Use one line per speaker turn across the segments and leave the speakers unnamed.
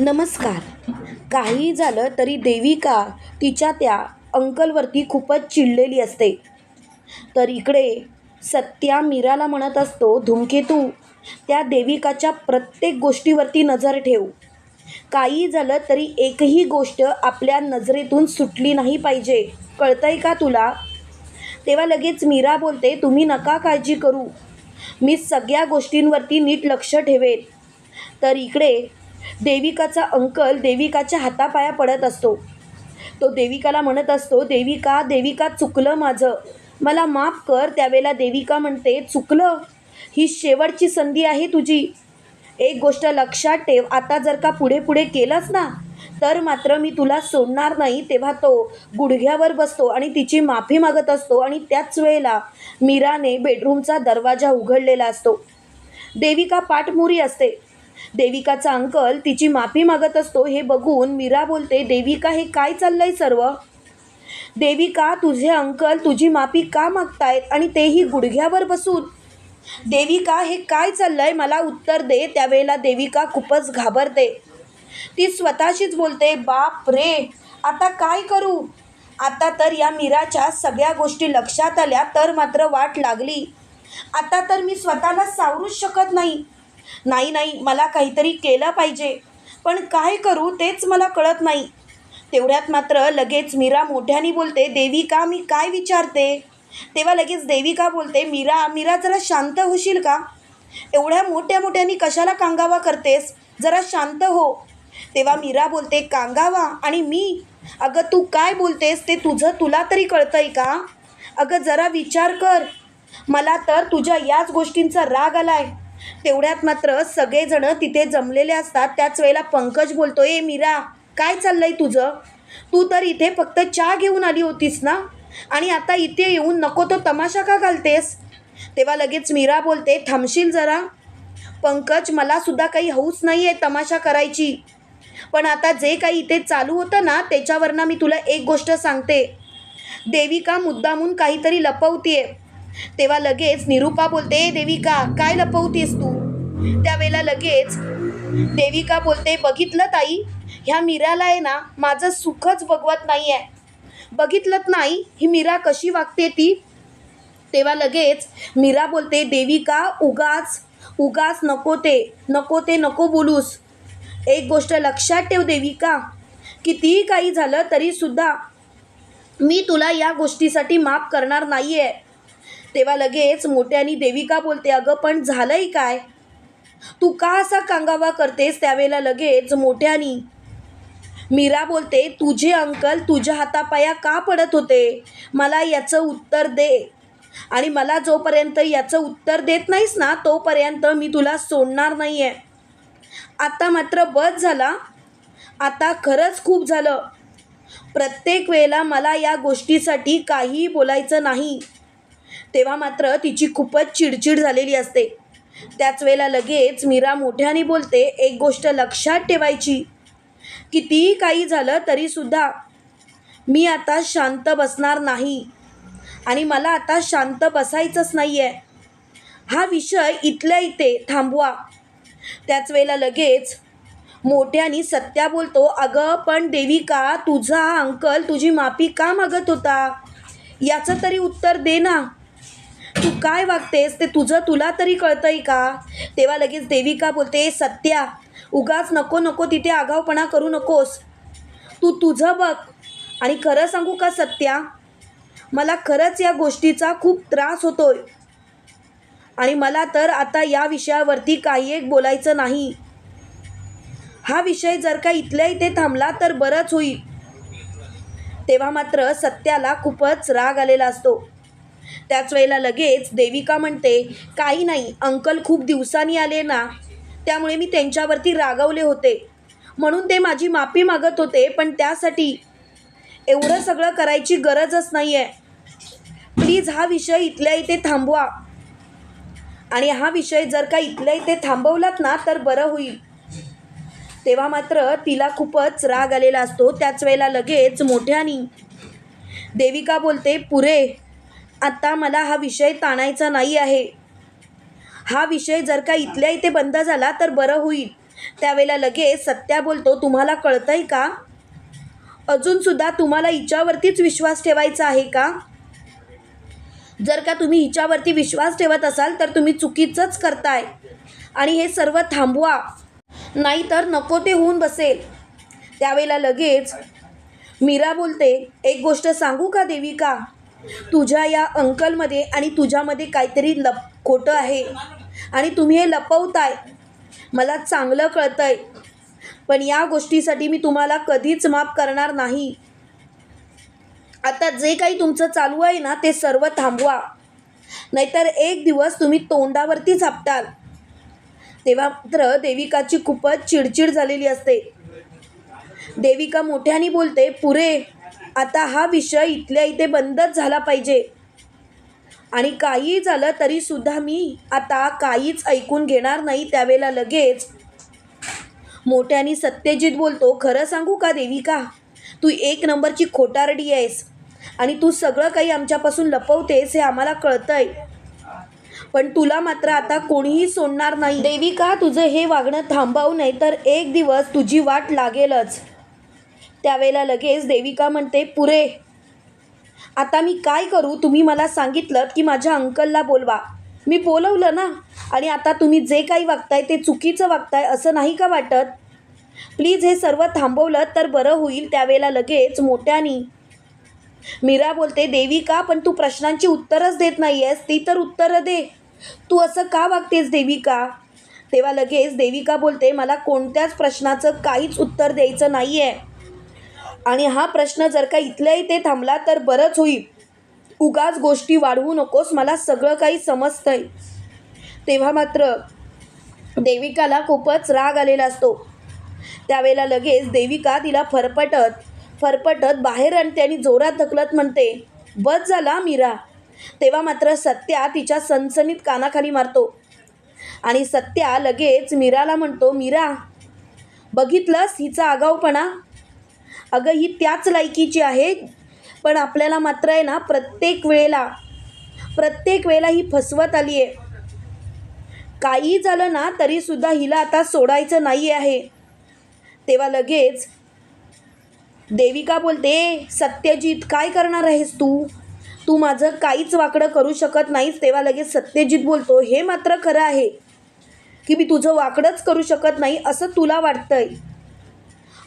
नमस्कार. काही झालं तरी देविका तिच्या त्या अंकलवरती खूपच चिडलेली असते. तर इकडे सत्या मीराला म्हणत असतो धूमकेतू त्या देविकाच्या प्रत्येक गोष्टीवरती नजर ठेव. काही झालं तरी एकही गोष्ट आपल्या नजरेतून सुटली नाही पाहिजे. कळतंय का तुला? तेव्हा लगेच मीरा बोलते तुम्ही नका काळजी करू. मी सगळ्या गोष्टींवरती नीट लक्ष ठेवेन. तर इकडे देविकाचा अंकल देविकाच्या हातापाया पडत असतो. तो देविकाला म्हणत असतो देविका देविका चुकलं माझं. मला माफ कर त्यावेळेला देविका म्हणते चुकलं? ही शेवटची संधी आहे तुझी. एक गोष्ट लक्षात ठेव आता जर का पुढे पुढे केलंच ना तर मात्र मी तुला सोडणार नाही. तेव्हा तो गुडघ्यावर बसतो आणि तिची माफी मागत असतो आणि त्याच वेळेला मीराने बेडरूमचा दरवाजा उघडलेला असतो. देविका पाठमोरी असते. देविकाचा अंकल तिची माफी मागत असतो. हे बघून मीरा बोलते देविका हे काय चाललंय सर्व? देविका तुझे अंकल तुझी माफी का मागतायत आणि तेही गुडघ्यावर बसून? देविका हे काय चाललंय? मला उत्तर दे. त्यावेळेला देविका खूपच घाबरते. ती स्वतःशीच बोलते बाप रे आता काय करू? आता तर या मीराच्या सगळ्या गोष्टी लक्षात आल्या तर मात्र वाट लागली. आता तर मी स्वतःला सावरूच शकत नाही. नाही नाही मला काहीतरी केलं पाहिजे. पण काय करू तेच मला कळत नाही. तेवढ्यात मात्र लगेच मीरा मोठ्याने बोलते देविका मी काय विचारते? तेव्हा लगेच देविका बोलते मीरा मीरा जरा शांत होशील का? एवढ्या मोठ्या मोठ्याने कशाला कांगावा करतेस? जरा शांत हो. तेव्हा मीरा बोलते कांगावा? आणि मी? अगं तू काय बोलतेस? ते तुझं तुला तरी कळतंय का? अगं जरा विचार कर. मला तर तुझ्या याच गोष्टींचा राग आलाय. तेवढ्यात मात्र सगळेजणं तिथे जमलेले असतात. त्याच वेळेला पंकज बोलतो ए मीरा काय चाललंय तुझं? तू तर इथे फक्त चहा घेऊन आली होतीस ना? आणि आता इथे येऊन नको तो तमाशा का घालतेस? तेव्हा लगेच मीरा बोलते थांबशील जरा? पंकज मला सुद्धा काही हौस नाही आहे तमाशा करायची. पण आता जे काही इथे चालू होतं ना त्याच्यावरनं मी तुला एक गोष्ट सांगते. देविका मुद्दामून काहीतरी लपवतीये. तेव्हा लगेच निरूपा बोलते देविका काय लपवतीस तू? त्यावेळेला लगेच देविका बोलते बघितलं ताई ह्या मीराला आहे ना माझं सुखच बघवत नाही आहे बघितलंत नाही ही मीरा कशी वागते ती? तेव्हा लगेच मीरा बोलते देविका उगाच उगाच नको ते नको ते नको बोलूस. एक गोष्ट लक्षात ठेव देविका कितीही काही झालं तरीसुद्धा मी तुला या गोष्टीसाठी माफ करणार नाही आहे तेव्हा लगेच मोठ्यानी देविका बोलते अगं पण झालंही काय? तू का असा कांगावा करतेस? त्यावेळेला लगेच मोठ्यानी मीरा बोलते तुझे अंकल तुझ्या हातापाया का पडत होते? मला याचं उत्तर दे. आणि मला जोपर्यंत याचं उत्तर देत नाहीस ना तोपर्यंत मी तुला सोडणार नाही आहे आता मात्र बस झाला. आता खरंच खूप झालं. प्रत्येक वेळेला मला या गोष्टीसाठी काहीही बोलायचं नाही. तेव्हा मात्र तिची खूपच चिडचिड झालेली असते. त्याच वेळेला लगेच मीरा मोठ्याने बोलते एक गोष्ट लक्षात ठेवायची. कितीही काही झालं तरीसुद्धा मी आता शांत बसणार नाही आणि मला आता शांत बसायचंच नाही आहे हा विषय इथल्या इथे थांबवा. त्याच वेळेला लगेच मोठ्यानी सत्या बोलतो अगं पण देविका तुझा अंकल तुझी माफी का मागत होता? याचं तरी उत्तर दे ना. तू काय वागतेस? ते तुझं तुला तरी कळतंय का? तेव्हा लगेच देविका बोलते सत्या उगाच नको नको तिथे आगावपणा करू नकोस. तू तुझं बघ. आणि खरं सांगू का सत्या? मला खरंच या गोष्टीचा खूप त्रास होतोय. आणि मला तर आता या विषयावरती काही एक बोलायचं नाही. हा विषय जर का इथल्या इथे थांबला तर बरंच होईल. तेव्हा मात्र सत्याला खूपच राग आलेला असतो. त्याच वेळेला लगेच देविका म्हणते काही नाही अंकल खूप दिवसांनी आले ना त्यामुळे मी त्यांच्यावरती रागवले होते. म्हणून ते माझी माफी मागत होते पण त्यासाठी एवढं सगळं करायची गरजच नाही आहे प्लीज हा विषय इथल्या इथे थांबवा. आणि हा विषय जर का इथल्या इथे थांबवलात ना तर बरं होईल. तेव्हा मात्र तिला खूपच राग आलेला असतो. त्याच वेळेला लगेच मोठ्यानी देविका बोलते पुरे आता मला हा विषय ताणायचा नाही आहे. हा विषय जर का इथल्या इथे बंद झाला तर बरं होईल. त्यावेळेला लगेच सत्या बोलतो तुम्हाला कळतंय का? अजूनसुद्धा तुम्हाला हिच्यावरतीच विश्वास ठेवायचा आहे का? जर का तुम्ही हिच्यावरती विश्वास ठेवत असाल तर तुम्ही चुकीचंच करताय. आणि हे सर्व थांबवा. नाहीतर नको ते होऊन बसेल. त्यावेळेला लगेच मीरा बोलते एक गोष्ट सांगू का देविका तुझ्या या अंकलमध्ये आणि तुझ्यामध्ये काहीतरी लप खोटं आहे. आणि तुम्ही हे लपवताय. मला चांगलं कळतंय. पण या गोष्टीसाठी मी तुम्हाला कधीच माफ करणार नाही. आता जे काही तुमचं चालू आहे ना ते सर्व थांबवा. नाहीतर एक दिवस तुम्ही तोंडावरती झापताल. तेव्हा मात्र देविकाची खूपच चिडचिड झालेली असते. देविका मोठ्याने बोलते पुरे आता हा विषय इथल्या इथे बंदच झाला पाहिजे. आणि काही झालं तरीसुद्धा मी आता काहीच ऐकून घेणार नाही त्यावेळेला लगेच. मोठ्याने सत्यजित बोलतो खरं सांगू का देविका? तू एक नंबरची खोटारडी आहेस आणि तू सगळं काही आमच्यापासून लपवतेस हे आम्हाला कळतंय. पण तुला मात्र आता कोणीही सोडणार नाही. देविका तुझं हे वागणं थांबवू नाही तर एक दिवस तुझी वाट लागेलच. त्यावेळेला लगेच देविका म्हणते पुरे आता मी काय करू? तुम्ही मला सांगितलं की माझ्या अंकलला बोलवा. मी बोलवलं ना? आणि आता तुम्ही जे काही वागताय ते चुकीचं वागताय असं नाही का वाटत? प्लीज हे सर्व थांबवलं तर बरं होईल. त्यावेळेला लगेच मोठ्यानी मीरा बोलते देविका पण तू प्रश्नांची उत्तरच देत नाही आहेस ती तर उत्तरं दे. तू असं का वागतेस देविका? तेव्हा लगेच देविका बोलते मला कोणत्याच प्रश्नाचं काहीच उत्तर द्यायचं नाही आहे आणि हा प्रश्न जर का इथल्या इथे थांबला तर बरंच होईल. उगाच गोष्टी वाढवू नकोस मला सगळं काही समजतंय. तेव्हा मात्र देविकाला खूपच राग आलेला असतो. त्यावेळेला लगेच देविका तिला फरफटत फरफटत बाहेर आणते आणि जोरात धकलत म्हणते बस झाला मीरा. तेव्हा मात्र सत्या तिच्या सनसनीत कानाखाली मारतो. आणि सत्या लगेच मीराला म्हणतो मीरा बघितलंस हिचा आगाऊपणा? अगं ही त्याच लायकीची आहे पण आपल्याला मात्र आहे ना प्रत्येक वेळेला प्रत्येक वेळेला ही फसवत आली आहे काही झालं ना तरीसुद्धा हिला आता सोडायचं नाही आहे. तेव्हा लगेच देविका बोलते सत्यजित काय करणार आहेस तू? तू माझं काहीच वाकडं करू शकत नाहीस. तेव्हा लगेच सत्यजित बोलतो हे मात्र खरं आहे की मी तुझं वाकडंच करू शकत नाही असं तुला वाटतंय.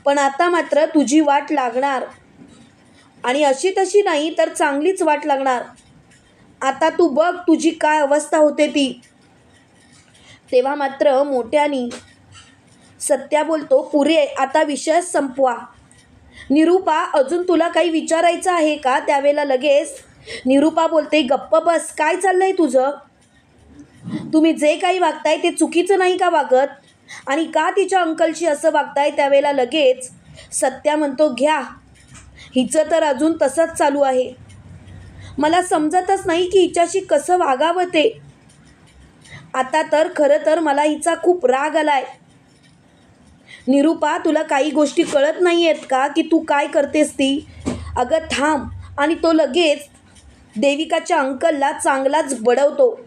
पण आता मात्र तुझी वाट लागणार. आणि अशी तशी नाही तर चांगलीच वाट लागणार. आता तू बघ तुझी काय अवस्था होते ती. तेव्हा मात्र मोठ्यानी सत्या बोलतो पुरे आता विषय संपवा. निरूपा अजून तुला काही विचारायचं आहे का? त्यावेळेला लगेच निरूपा बोलते गप्प बस काय चाललंय तुझं? तुम्ही जे काही वागताय ते चुकीचं नाही का वागत? आणि का तिच्या अंकलशी असं वागताय त्यावेळेला लगेच? सत्या म्हणतो घ्या. हिचं तर अजून तसंच चालू आहे. मला समजतच नाही की हिच्याशी कसं वागावं ते. आता तर खरं तर मला हिचा खूप राग आलाय. निरूपा तुला काही गोष्टी कळत नाही आहेत का की तू काय करतेस ती? अगं थांब. आणि तो लगेच देविकाच्या अंकलला चांगलाच बडवतो.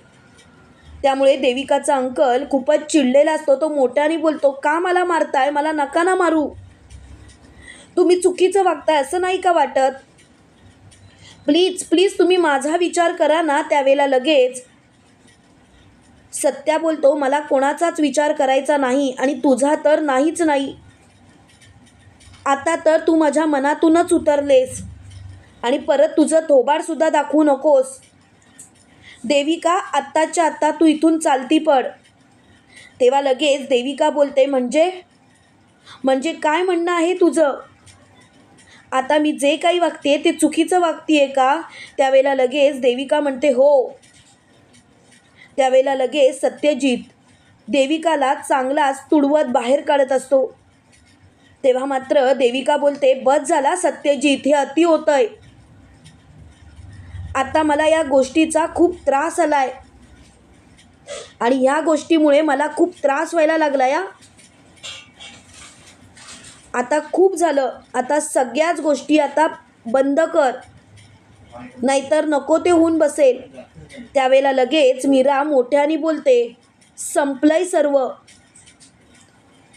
त्यामुळे देविकाचा अंकल खूपच चिडलेला असतो. तो मोठ्याने बोलतो का मला मारताय? मला नका ना मारू. तुम्ही चुकीचं वागताय असं नाही का वाटत? प्लीज प्लीज तुम्ही माझा विचार करा ना त्यावेळेला लगेच. सत्या बोलतो मला कोणाचाच विचार करायचा नाही आणि तुझा तर नाहीच नाही. आता तर तू माझ्या मनातूनच उतरलेस आणि परत तुझं थोबाडसुद्धा दाखवू नकोस. देविका आत्ताच्या आत्ता तू इथून चालती पड. तेव्हा लगेच देविका बोलते म्हणजे? म्हणजे काय म्हणणं आहे तुझं? आता मी जे काही वागते ते चुकीचं वागतीये का? त्यावेळेला लगेच देविका म्हणते हो. त्यावेळेला लगेच सत्यजित देविकाला चांगलाच तुडवत बाहेर काढत असतो. तेव्हा मात्र देविका बोलते बस झाला सत्यजित हे अति होतंय. आता मला या गोष्टीचा खूप त्रास आलाय. आणि ह्या गोष्टीमुळे मला खूप त्रास व्हायला लागला या आता खूप झालं. आता सगळ्याच गोष्टी आता बंद कर. नाहीतर नको ते होऊन बसेल. त्यावेळेला लगेच मीरा मोठ्याने बोलते संपलंय सर्व.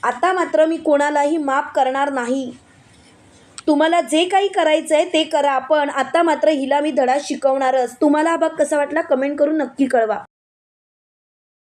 आता मात्र मी कोणालाही माफ करणार नाही. तुम्हाला जे काही करायचं आहे ते करा पण आता मात्र हिला मी धडा शिकवणारच. तुम्हाला हा भाग कसा वाटला कमेंट करून नक्की कळवा.